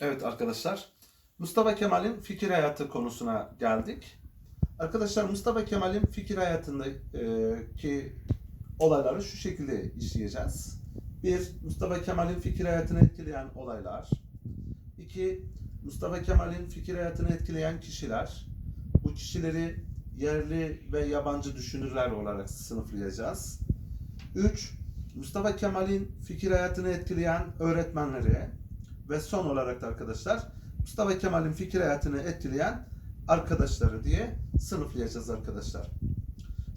Evet arkadaşlar, Mustafa Kemal'in fikir hayatı konusuna geldik. Arkadaşlar Mustafa Kemal'in fikir hayatındaki olayları şu şekilde işleyeceğiz. Bir, Mustafa Kemal'in fikir hayatını etkileyen olaylar. İki, Mustafa Kemal'in fikir hayatını etkileyen kişiler. Bu kişileri yerli ve yabancı düşünürler olarak sınıflayacağız. Üç, Mustafa Kemal'in fikir hayatını etkileyen öğretmenleri. Ve son olarak da arkadaşlar Mustafa Kemal'in fikir hayatını etkileyen arkadaşları diye sınıflayacağız arkadaşlar.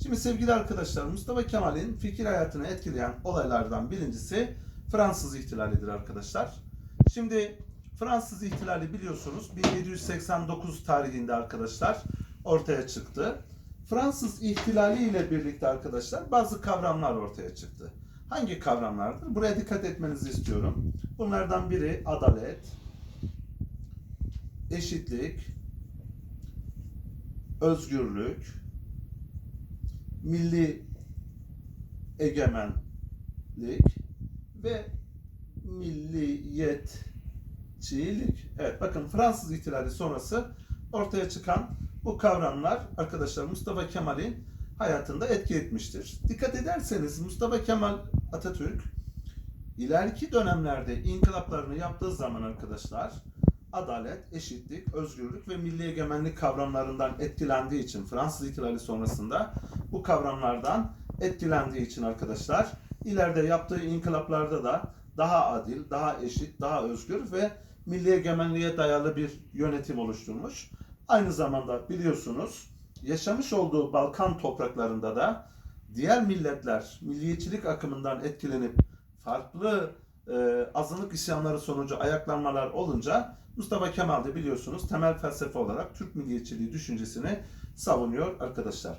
Şimdi sevgili arkadaşlar Mustafa Kemal'in fikir hayatını etkileyen olaylardan birincisi Fransız ihtilalidir arkadaşlar. Şimdi Fransız ihtilali biliyorsunuz 1789 tarihinde arkadaşlar ortaya çıktı. Fransız ihtilali ile birlikte arkadaşlar bazı kavramlar ortaya çıktı. Hangi kavramlardır? Buraya dikkat etmenizi istiyorum. Bunlardan biri adalet, eşitlik, özgürlük, milli egemenlik ve milliyetçilik. Evet bakın Fransız ihtilali sonrası ortaya çıkan bu kavramlar arkadaşlar Mustafa Kemal'in hayatında etki etmiştir. Dikkat ederseniz Mustafa Kemal Atatürk ileriki dönemlerde inkılaplarını yaptığı zaman arkadaşlar adalet, eşitlik, özgürlük ve milli egemenlik kavramlarından etkilendiği için Fransız ihtilali sonrasında bu kavramlardan etkilendiği için arkadaşlar ileride yaptığı inkılaplarda da daha adil, daha eşit, daha özgür ve milli egemenliğe dayalı bir yönetim oluşturmuş. Aynı zamanda biliyorsunuz yaşamış olduğu Balkan topraklarında da diğer milletler milliyetçilik akımından etkilenip farklı e, azınlık isyanları sonucu ayaklanmalar olunca Mustafa Kemal de biliyorsunuz temel felsefe olarak Türk milliyetçiliği düşüncesini savunuyor arkadaşlar.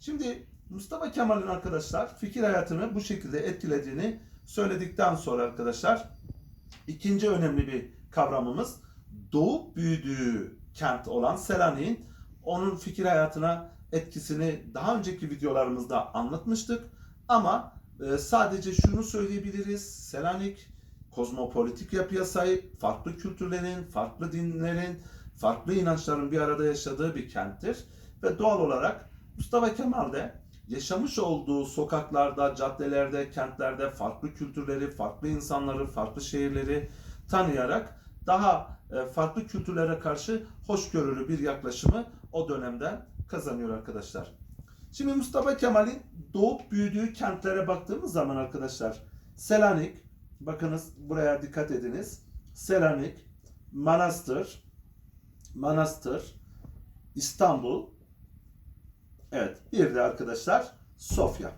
Şimdi Mustafa Kemal'in arkadaşlar fikir hayatını bu şekilde etkilediğini söyledikten sonra arkadaşlar ikinci önemli bir kavramımız doğup büyüdüğü kent olan Selanik'in onun fikir hayatına etkisini daha önceki videolarımızda anlatmıştık. Ama e, sadece şunu söyleyebiliriz. Selanik kozmopolitik yapıya sahip, farklı kültürlerin, farklı dinlerin, farklı inançların bir arada yaşadığı bir kenttir. Ve doğal olarak Mustafa Kemal de yaşamış olduğu sokaklarda, caddelerde, kentlerde farklı kültürleri, farklı insanları, farklı şehirleri tanıyarak daha e, farklı kültürlere karşı hoşgörülü bir yaklaşımı o dönemden kazanıyor arkadaşlar. Şimdi Mustafa Kemal'in doğup büyüdüğü kentlere baktığımız zaman arkadaşlar Selanik, bakınız buraya dikkat ediniz. Selanik, Manastır, Manastır, İstanbul, evet bir de arkadaşlar Sofya.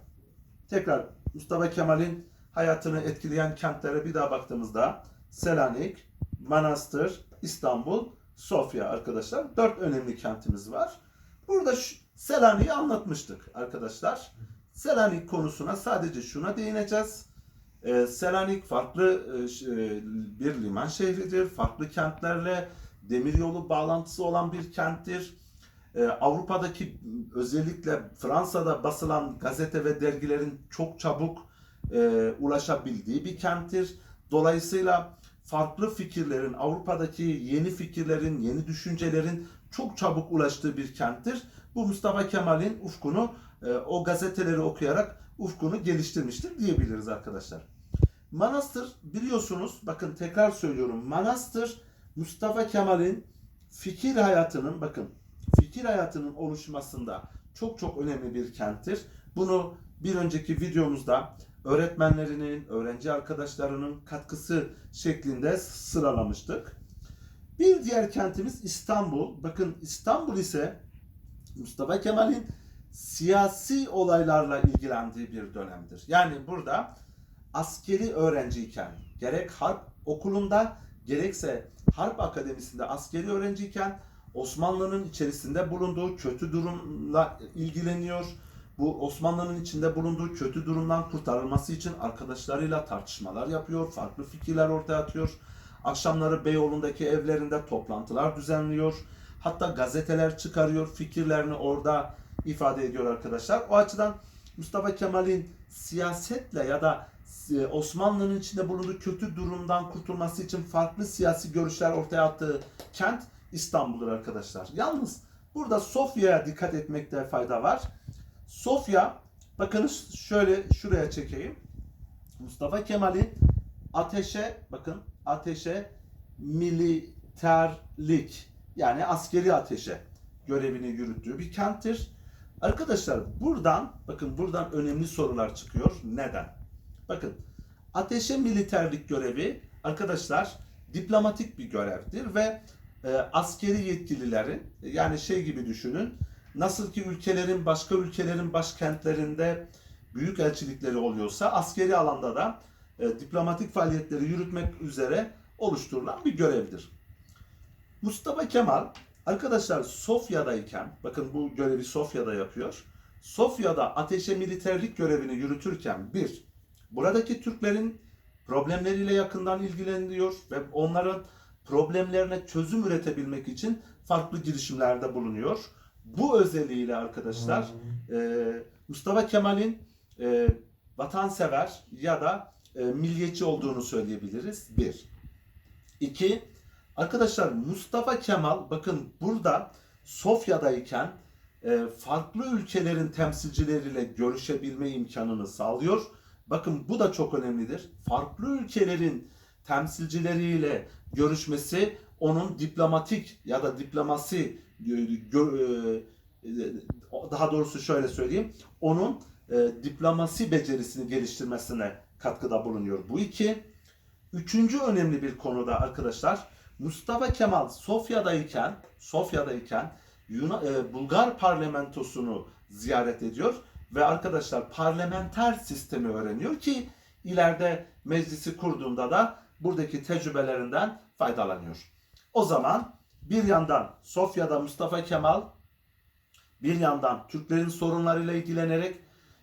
Tekrar Mustafa Kemal'in hayatını etkileyen kentlere bir daha baktığımızda Selanik, Manastır, İstanbul, Sofya arkadaşlar. Dört önemli kentimiz var. Burada şu Selanik'i anlatmıştık arkadaşlar. Selanik konusuna sadece şuna değineceğiz. Ee, Selanik farklı e, e, bir liman şehridir. Farklı kentlerle demiryolu bağlantısı olan bir kenttir. Ee, Avrupa'daki özellikle Fransa'da basılan gazete ve dergilerin çok çabuk e, ulaşabildiği bir kenttir. Dolayısıyla farklı fikirlerin, Avrupa'daki yeni fikirlerin, yeni düşüncelerin çok çabuk ulaştığı bir kenttir. Bu Mustafa Kemal'in ufkunu, e, o gazeteleri okuyarak ufkunu geliştirmiştir diyebiliriz arkadaşlar. Manastır biliyorsunuz, bakın tekrar söylüyorum, Manastır Mustafa Kemal'in fikir hayatının, bakın fikir hayatının oluşmasında çok çok önemli bir kenttir. Bunu bir önceki videomuzda öğretmenlerinin, öğrenci arkadaşlarının katkısı şeklinde sıralamıştık. Bir diğer kentimiz İstanbul. Bakın İstanbul ise Mustafa Kemal'in siyasi olaylarla ilgilendiği bir dönemdir. Yani burada askeri öğrenciyken gerek harp okulunda gerekse harp akademisinde askeri öğrenciyken Osmanlı'nın içerisinde bulunduğu kötü durumla ilgileniyor. Bu Osmanlı'nın içinde bulunduğu kötü durumdan kurtarılması için arkadaşlarıyla tartışmalar yapıyor, farklı fikirler ortaya atıyor. Akşamları Beyoğlu'ndaki evlerinde toplantılar düzenliyor. Hatta gazeteler çıkarıyor, fikirlerini orada ifade ediyor arkadaşlar. O açıdan Mustafa Kemal'in siyasetle ya da e, Osmanlı'nın içinde bulunduğu kötü durumdan kurtulması için farklı siyasi görüşler ortaya attığı kent İstanbul'dur arkadaşlar. Yalnız burada Sofya'ya dikkat etmekte fayda var. Sofya, bakınız şöyle şuraya çekeyim. Mustafa Kemal'in ateşe, bakın ateşe militerlik yani askeri ateşe görevini yürüttüğü bir kenttir. Arkadaşlar buradan, bakın buradan önemli sorular çıkıyor. Neden? Bakın ateşe militerlik görevi arkadaşlar diplomatik bir görevdir ve e, askeri yetkililerin yani şey gibi düşünün nasıl ki ülkelerin başka ülkelerin başkentlerinde büyük elçilikleri oluyorsa askeri alanda da e, diplomatik faaliyetleri yürütmek üzere oluşturulan bir görevdir. Mustafa Kemal arkadaşlar Sofya'dayken bakın bu görevi Sofya'da yapıyor. Sofya'da ateşe militerlik görevini yürütürken bir buradaki Türklerin problemleriyle yakından ilgileniyor ve onların problemlerine çözüm üretebilmek için farklı girişimlerde bulunuyor. Bu özelliğiyle arkadaşlar e, Mustafa Kemal'in e, vatansever ya da e, milliyetçi olduğunu söyleyebiliriz. Bir. İki, arkadaşlar Mustafa Kemal bakın burada Sofya'dayken e, farklı ülkelerin temsilcileriyle görüşebilme imkanını sağlıyor. Bakın bu da çok önemlidir. Farklı ülkelerin temsilcileriyle görüşmesi onun diplomatik ya da diplomasi e, daha doğrusu şöyle söyleyeyim. Onun diplomasi becerisini geliştirmesine katkıda bulunuyor. Bu iki. Üçüncü önemli bir konuda arkadaşlar Mustafa Kemal Sofya'dayken Sofya'dayken Yuna, e, Bulgar parlamentosunu ziyaret ediyor ve arkadaşlar parlamenter sistemi öğreniyor ki ileride meclisi kurduğunda da buradaki tecrübelerinden faydalanıyor. O zaman bir yandan Sofya'da Mustafa Kemal bir yandan Türklerin sorunlarıyla ilgilenerek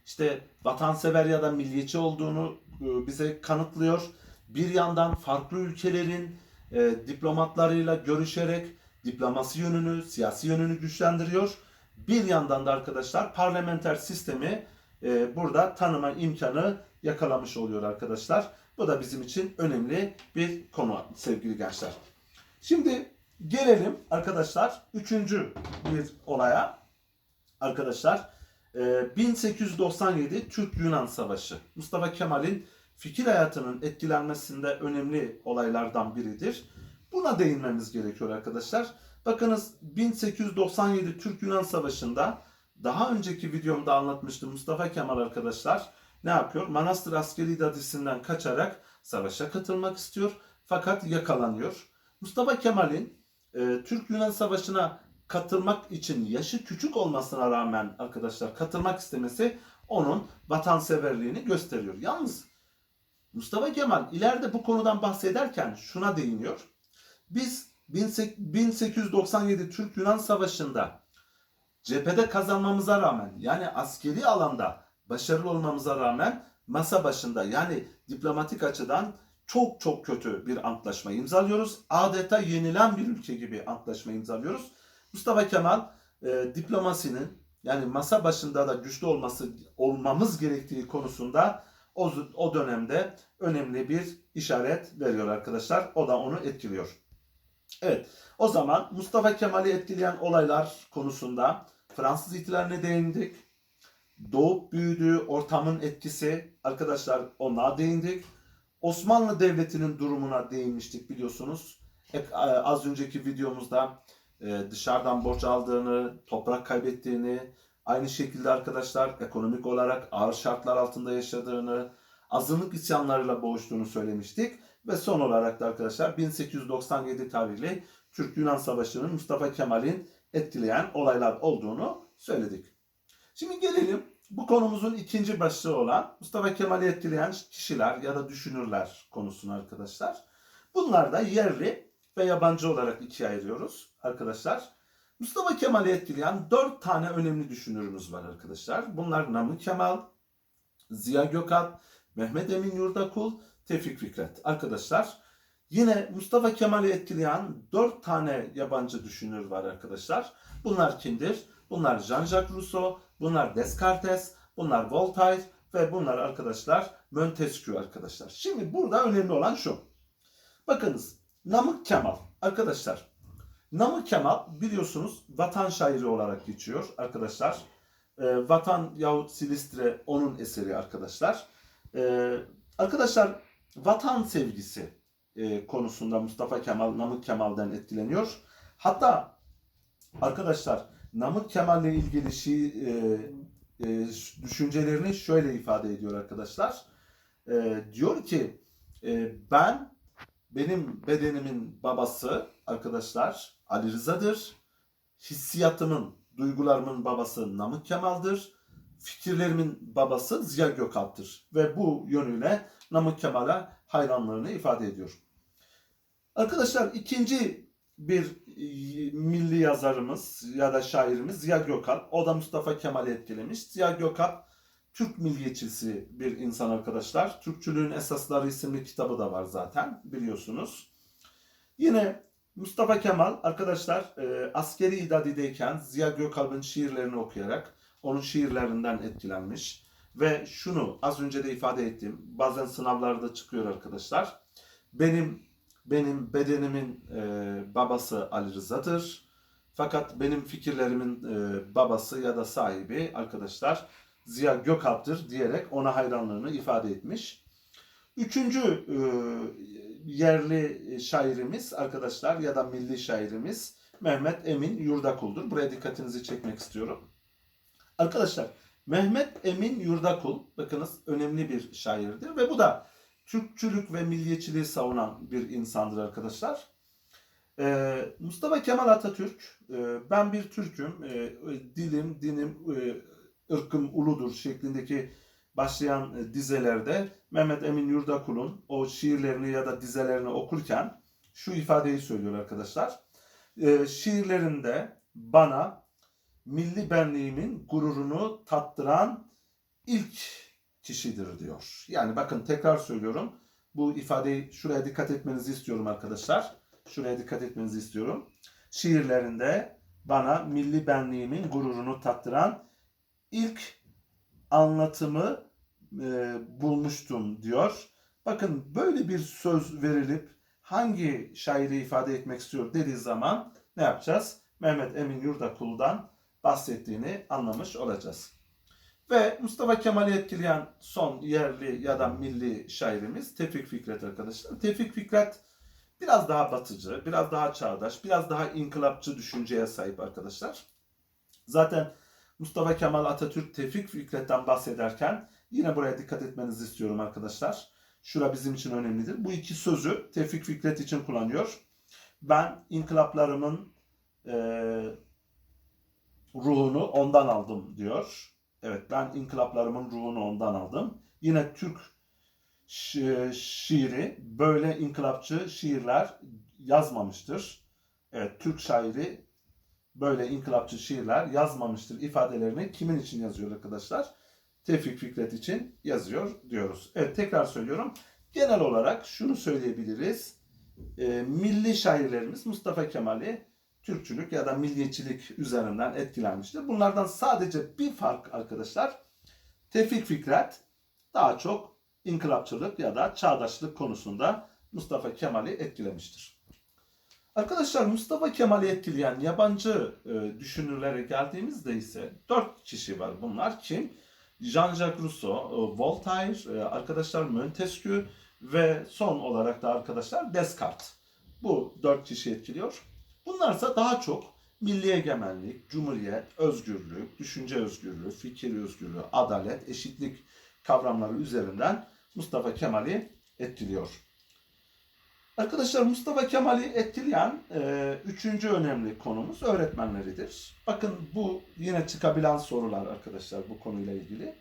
işte vatansever ya da milliyetçi olduğunu bize kanıtlıyor. Bir yandan farklı ülkelerin e, diplomatlarıyla görüşerek diplomasi yönünü, siyasi yönünü güçlendiriyor. Bir yandan da arkadaşlar parlamenter sistemi e, burada tanıma imkanı yakalamış oluyor arkadaşlar. Bu da bizim için önemli bir konu sevgili gençler. Şimdi gelelim arkadaşlar üçüncü bir olaya. Arkadaşlar e, 1897 Türk-Yunan Savaşı. Mustafa Kemal'in fikir hayatının etkilenmesinde önemli olaylardan biridir. Buna değinmemiz gerekiyor arkadaşlar. Bakınız 1897 Türk-Yunan Savaşı'nda daha önceki videomda anlatmıştım Mustafa Kemal arkadaşlar ne yapıyor? Manastır askeri dadisinden kaçarak savaşa katılmak istiyor fakat yakalanıyor. Mustafa Kemal'in e, Türk-Yunan Savaşı'na katılmak için yaşı küçük olmasına rağmen arkadaşlar katılmak istemesi onun vatanseverliğini gösteriyor. Yalnız Mustafa Kemal ileride bu konudan bahsederken şuna değiniyor. Biz 1897 Türk-Yunan Savaşı'nda cephede kazanmamıza rağmen yani askeri alanda başarılı olmamıza rağmen masa başında yani diplomatik açıdan çok çok kötü bir antlaşma imzalıyoruz. Adeta yenilen bir ülke gibi antlaşma imzalıyoruz. Mustafa Kemal e, diplomasinin yani masa başında da güçlü olması olmamız gerektiği konusunda o, o dönemde önemli bir işaret veriyor arkadaşlar. O da onu etkiliyor. Evet o zaman Mustafa Kemal'i etkileyen olaylar konusunda Fransız ihtilaline değindik. Doğup büyüdüğü ortamın etkisi arkadaşlar ona değindik. Osmanlı Devleti'nin durumuna değinmiştik biliyorsunuz. E, az önceki videomuzda dışarıdan borç aldığını, toprak kaybettiğini, aynı şekilde arkadaşlar ekonomik olarak ağır şartlar altında yaşadığını, azınlık isyanlarıyla boğuştuğunu söylemiştik. Ve son olarak da arkadaşlar 1897 tarihli Türk-Yunan Savaşı'nın Mustafa Kemal'in etkileyen olaylar olduğunu söyledik. Şimdi gelelim bu konumuzun ikinci başlığı olan Mustafa Kemal'i etkileyen kişiler ya da düşünürler konusuna arkadaşlar. Bunlar da yerli ve yabancı olarak ikiye ayırıyoruz arkadaşlar. Mustafa Kemal'i etkileyen dört tane önemli düşünürümüz var arkadaşlar. Bunlar Namık Kemal, Ziya Gökalp, Mehmet Emin Yurdakul, Tevfik Fikret. Arkadaşlar yine Mustafa Kemal'i etkileyen dört tane yabancı düşünür var arkadaşlar. Bunlar kimdir? Bunlar Jean-Jacques Rousseau, bunlar Descartes, bunlar Voltaire ve bunlar arkadaşlar Montesquieu arkadaşlar. Şimdi burada önemli olan şu. Bakınız Namık Kemal arkadaşlar. Namık Kemal biliyorsunuz vatan şairi olarak geçiyor arkadaşlar. Ee, vatan yahut Silistre onun eseri arkadaşlar. Ee, arkadaşlar vatan sevgisi e, konusunda Mustafa Kemal Namık Kemal'den etkileniyor. Hatta arkadaşlar Namık Kemal'le ilgili şi, e, e, düşüncelerini şöyle ifade ediyor arkadaşlar. E, diyor ki e, ben benim bedenimin babası arkadaşlar Ali Rıza'dır. Hissiyatımın, duygularımın babası Namık Kemal'dir. Fikirlerimin babası Ziya Gökalp'tır. Ve bu yönüyle Namık Kemal'e hayranlığını ifade ediyor. Arkadaşlar ikinci bir e, milli yazarımız ya da şairimiz Ziya Gökalp. O da Mustafa Kemal'i etkilemiş. Ziya Gökalp Türk milliyetçisi bir insan arkadaşlar. Türkçülüğün Esasları isimli kitabı da var zaten biliyorsunuz. Yine Mustafa Kemal arkadaşlar e, askeri idadideyken Ziya Gökalp'ın şiirlerini okuyarak onun şiirlerinden etkilenmiş. Ve şunu az önce de ifade ettim. Bazen sınavlarda çıkıyor arkadaşlar. Benim benim bedenimin e, babası Ali Rıza'dır. Fakat benim fikirlerimin e, babası ya da sahibi arkadaşlar Ziya Gökalp'tır diyerek ona hayranlığını ifade etmiş. Üçüncü e, yerli şairimiz arkadaşlar ya da milli şairimiz Mehmet Emin Yurdakul'dur. Buraya dikkatinizi çekmek istiyorum. Arkadaşlar Mehmet Emin Yurdakul bakınız önemli bir şairdir ve bu da Türkçülük ve milliyetçiliği savunan bir insandır arkadaşlar. Ee, Mustafa Kemal Atatürk, e, ben bir Türk'üm, e, dilim, dinim, e, ırkım uludur şeklindeki başlayan e, dizelerde Mehmet Emin Yurdakul'un o şiirlerini ya da dizelerini okurken şu ifadeyi söylüyor arkadaşlar. E, şiirlerinde bana milli benliğimin gururunu tattıran ilk kişidir diyor. Yani bakın tekrar söylüyorum. Bu ifadeyi şuraya dikkat etmenizi istiyorum arkadaşlar. Şuraya dikkat etmenizi istiyorum. Şiirlerinde bana milli benliğimin gururunu tattıran ilk anlatımı e, bulmuştum diyor. Bakın böyle bir söz verilip hangi şairi ifade etmek istiyor dediği zaman ne yapacağız? Mehmet Emin Yurdakul'dan bahsettiğini anlamış olacağız. Ve Mustafa Kemal'i etkileyen son yerli ya da milli şairimiz Tevfik Fikret arkadaşlar. Tevfik Fikret biraz daha batıcı, biraz daha çağdaş, biraz daha inkılapçı düşünceye sahip arkadaşlar. Zaten Mustafa Kemal Atatürk Tevfik Fikret'ten bahsederken yine buraya dikkat etmenizi istiyorum arkadaşlar. Şura bizim için önemlidir. Bu iki sözü Tevfik Fikret için kullanıyor. Ben inkılaplarımın e, ruhunu ondan aldım diyor. Evet ben inkılaplarımın ruhunu ondan aldım. Yine Türk şi- şiiri böyle inkılapçı şiirler yazmamıştır. Evet Türk şairi böyle inkılapçı şiirler yazmamıştır ifadelerini kimin için yazıyor arkadaşlar? Tevfik Fikret için yazıyor diyoruz. Evet tekrar söylüyorum. Genel olarak şunu söyleyebiliriz. E, milli şairlerimiz Mustafa Kemal'i Türkçülük ya da milliyetçilik üzerinden etkilenmiştir. Bunlardan sadece bir fark arkadaşlar. Tevfik Fikret daha çok inkılapçılık ya da çağdaşlık konusunda Mustafa Kemal'i etkilemiştir. Arkadaşlar Mustafa Kemal'i etkileyen yabancı e, düşünürlere geldiğimizde ise dört kişi var. Bunlar kim? Jean-Jacques Rousseau, e, Voltaire, e, arkadaşlar Montesquieu ve son olarak da arkadaşlar Descartes. Bu dört kişi etkiliyor. Bunlarsa daha çok milli egemenlik, cumhuriyet, özgürlük, düşünce özgürlüğü, fikir özgürlüğü, adalet, eşitlik kavramları üzerinden Mustafa Kemal'i etkiliyor. Arkadaşlar Mustafa Kemal'i etkileyen e, üçüncü önemli konumuz öğretmenleridir. Bakın bu yine çıkabilen sorular arkadaşlar bu konuyla ilgili.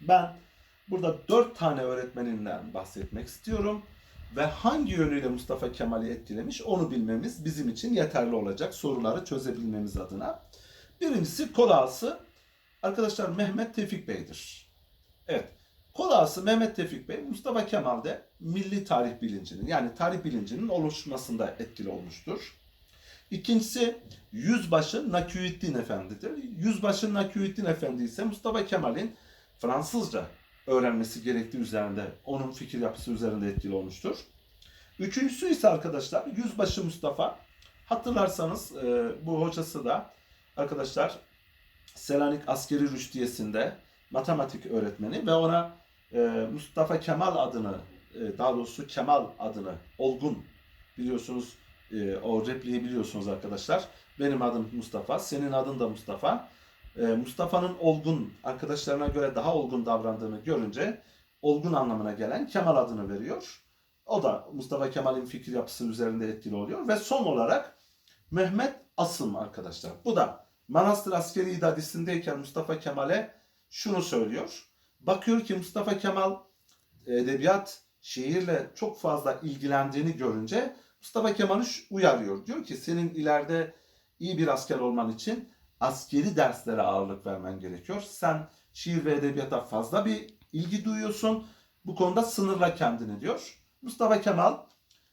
Ben burada dört tane öğretmeninden bahsetmek istiyorum. Ve hangi yönüyle Mustafa Kemal'i etkilemiş onu bilmemiz bizim için yeterli olacak soruları çözebilmemiz adına. Birincisi kol ağası arkadaşlar Mehmet Tevfik Bey'dir. Evet. Kol ağası Mehmet Tevfik Bey Mustafa Kemal'de milli tarih bilincinin yani tarih bilincinin oluşmasında etkili olmuştur. İkincisi Yüzbaşı Naküettin Efendi'dir. Yüzbaşı Naküettin Efendi ise Mustafa Kemal'in Fransızca öğrenmesi gerektiği üzerinde, onun fikir yapısı üzerinde etkili olmuştur. Üçüncüsü ise arkadaşlar Yüzbaşı Mustafa. Hatırlarsanız e, bu hocası da arkadaşlar Selanik Askeri Rüştiyesi'nde matematik öğretmeni ve ona Mustafa Kemal adını, e, daha doğrusu Kemal adını, Olgun biliyorsunuz e, o repliği biliyorsunuz arkadaşlar. Benim adım Mustafa, senin adın da Mustafa. E, Mustafa'nın olgun, arkadaşlarına göre daha olgun davrandığını görünce olgun anlamına gelen Kemal adını veriyor. O da Mustafa Kemal'in fikir yapısı üzerinde etkili oluyor. Ve son olarak Mehmet Asım arkadaşlar. Bu da Manastır Askeri İdadisi'ndeyken Mustafa Kemal'e şunu söylüyor. Bakıyor ki Mustafa Kemal edebiyat, şiirle çok fazla ilgilendiğini görünce Mustafa Kemal'i uyarıyor. Diyor ki senin ileride iyi bir asker olman için askeri derslere ağırlık vermen gerekiyor. Sen şiir ve edebiyata fazla bir ilgi duyuyorsun. Bu konuda sınırla kendini diyor. Mustafa Kemal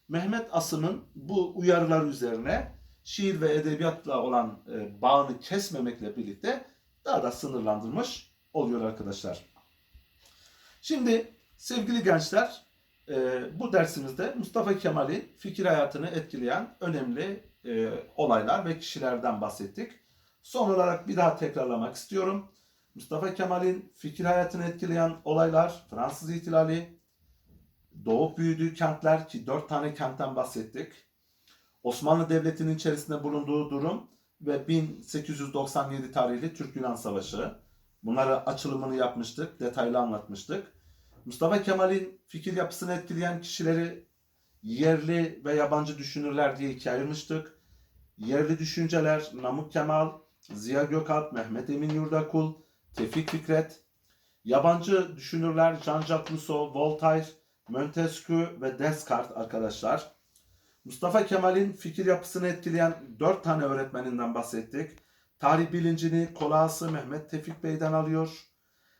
Mehmet Asım'ın bu uyarılar üzerine şiir ve edebiyatla olan e, bağını kesmemekle birlikte daha da sınırlandırmış oluyor arkadaşlar. Şimdi sevgili gençler e, bu dersimizde Mustafa Kemal'in fikir hayatını etkileyen önemli e, olaylar ve kişilerden bahsettik. Son olarak bir daha tekrarlamak istiyorum. Mustafa Kemal'in fikir hayatını etkileyen olaylar Fransız ihtilali, doğup büyüdüğü kentler ki dört tane kentten bahsettik. Osmanlı Devleti'nin içerisinde bulunduğu durum ve 1897 tarihli Türk-Yunan Savaşı. Bunları açılımını yapmıştık, detaylı anlatmıştık. Mustafa Kemal'in fikir yapısını etkileyen kişileri yerli ve yabancı düşünürler diye ikiye ayırmıştık. Yerli düşünceler Namık Kemal, Ziya Gökalp, Mehmet Emin Yurdakul, Tevfik Fikret. Yabancı düşünürler Jean-Jacques Rousseau, Voltaire, Montesquieu ve Descartes arkadaşlar. Mustafa Kemal'in fikir yapısını etkileyen dört tane öğretmeninden bahsettik. Tarih bilincini Kolası Mehmet Tevfik Bey'den alıyor.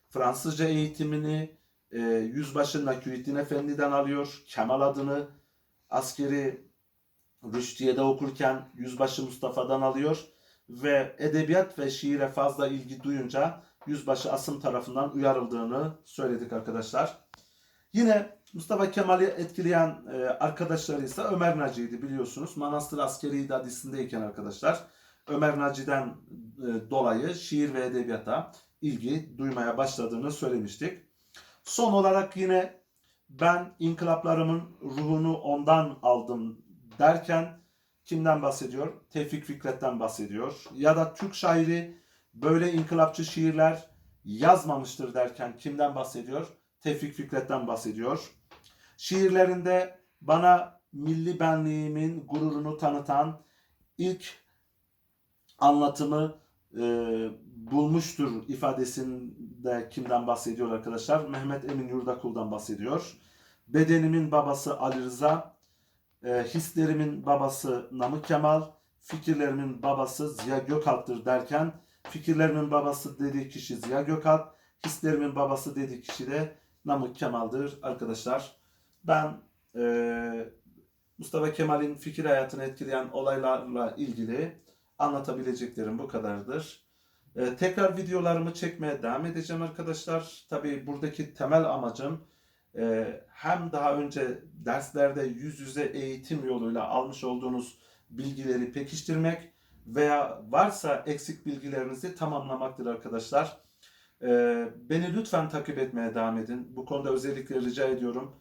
Fransızca eğitimini e, Yüzbaşı Naküettin Efendi'den alıyor. Kemal adını askeri Rüştiye'de okurken Yüzbaşı Mustafa'dan alıyor. Ve edebiyat ve şiire fazla ilgi duyunca Yüzbaşı Asım tarafından uyarıldığını söyledik arkadaşlar. Yine Mustafa Kemal'i etkileyen e, arkadaşları ise Ömer Naci'ydi biliyorsunuz. Manastır Askeri İdadisi'ndeyken arkadaşlar Ömer Naci'den e, dolayı şiir ve edebiyata ilgi duymaya başladığını söylemiştik. Son olarak yine ben inkılaplarımın ruhunu ondan aldım derken kimden bahsediyor? Tevfik Fikret'ten bahsediyor. Ya da Türk şairi böyle inkılapçı şiirler yazmamıştır derken kimden bahsediyor? Tevfik Fikret'ten bahsediyor. Şiirlerinde bana milli benliğimin gururunu tanıtan ilk anlatımı e, bulmuştur ifadesinde kimden bahsediyor arkadaşlar? Mehmet Emin Yurdakul'dan bahsediyor. Bedenimin babası Ali Rıza, e, hislerimin babası Namık Kemal, fikirlerimin babası Ziya Gökalp'tır derken fikirlerimin babası dediği kişi Ziya Gökalp, hislerimin babası dediği kişi de Namık Kemal'dir arkadaşlar. Ben e, Mustafa Kemal'in fikir hayatını etkileyen olaylarla ilgili anlatabileceklerim bu kadardır. Ee, tekrar videolarımı çekmeye devam edeceğim arkadaşlar. Tabii buradaki temel amacım e, hem daha önce derslerde yüz yüze eğitim yoluyla almış olduğunuz bilgileri pekiştirmek veya varsa eksik bilgilerinizi tamamlamaktır arkadaşlar. Ee, beni lütfen takip etmeye devam edin. Bu konuda özellikle rica ediyorum.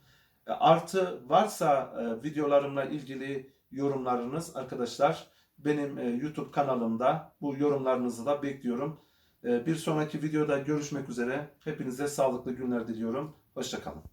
Artı varsa e, videolarımla ilgili yorumlarınız arkadaşlar benim e, YouTube kanalımda bu yorumlarınızı da bekliyorum. E, Bir sonraki videoda görüşmek üzere. Hepinize sağlıklı günler diliyorum. Hoşçakalın.